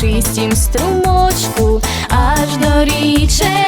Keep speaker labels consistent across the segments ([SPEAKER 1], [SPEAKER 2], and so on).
[SPEAKER 1] шистім струмочку аж до річе.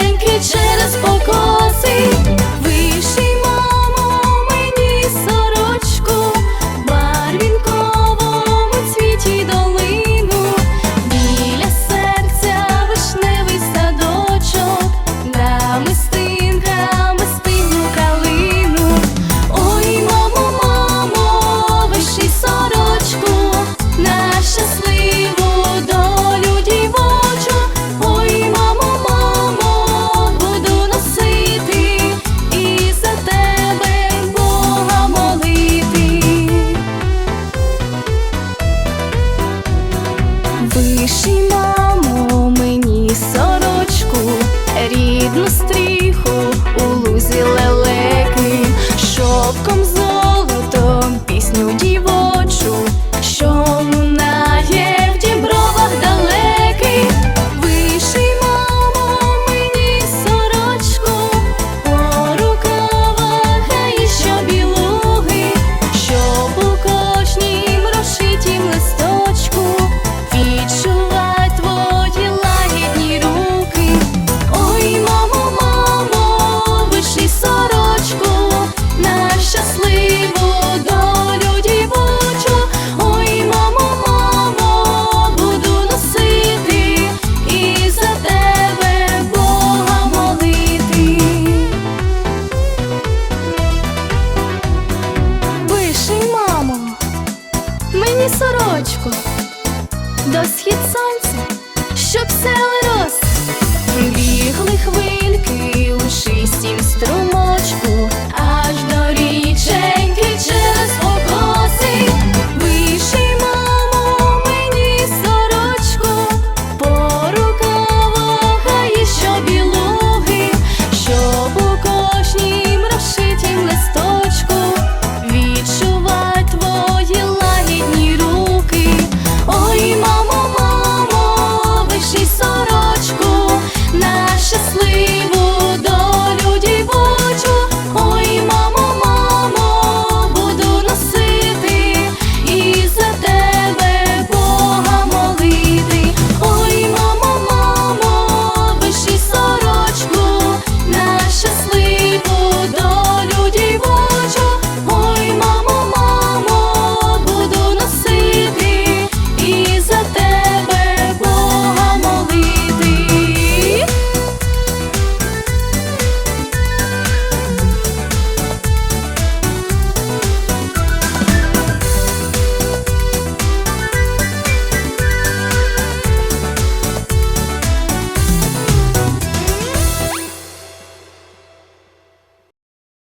[SPEAKER 1] Виші, мамо, мені сорочку рідну стрічку. мені сорочку, до схід сонця, щоб сели.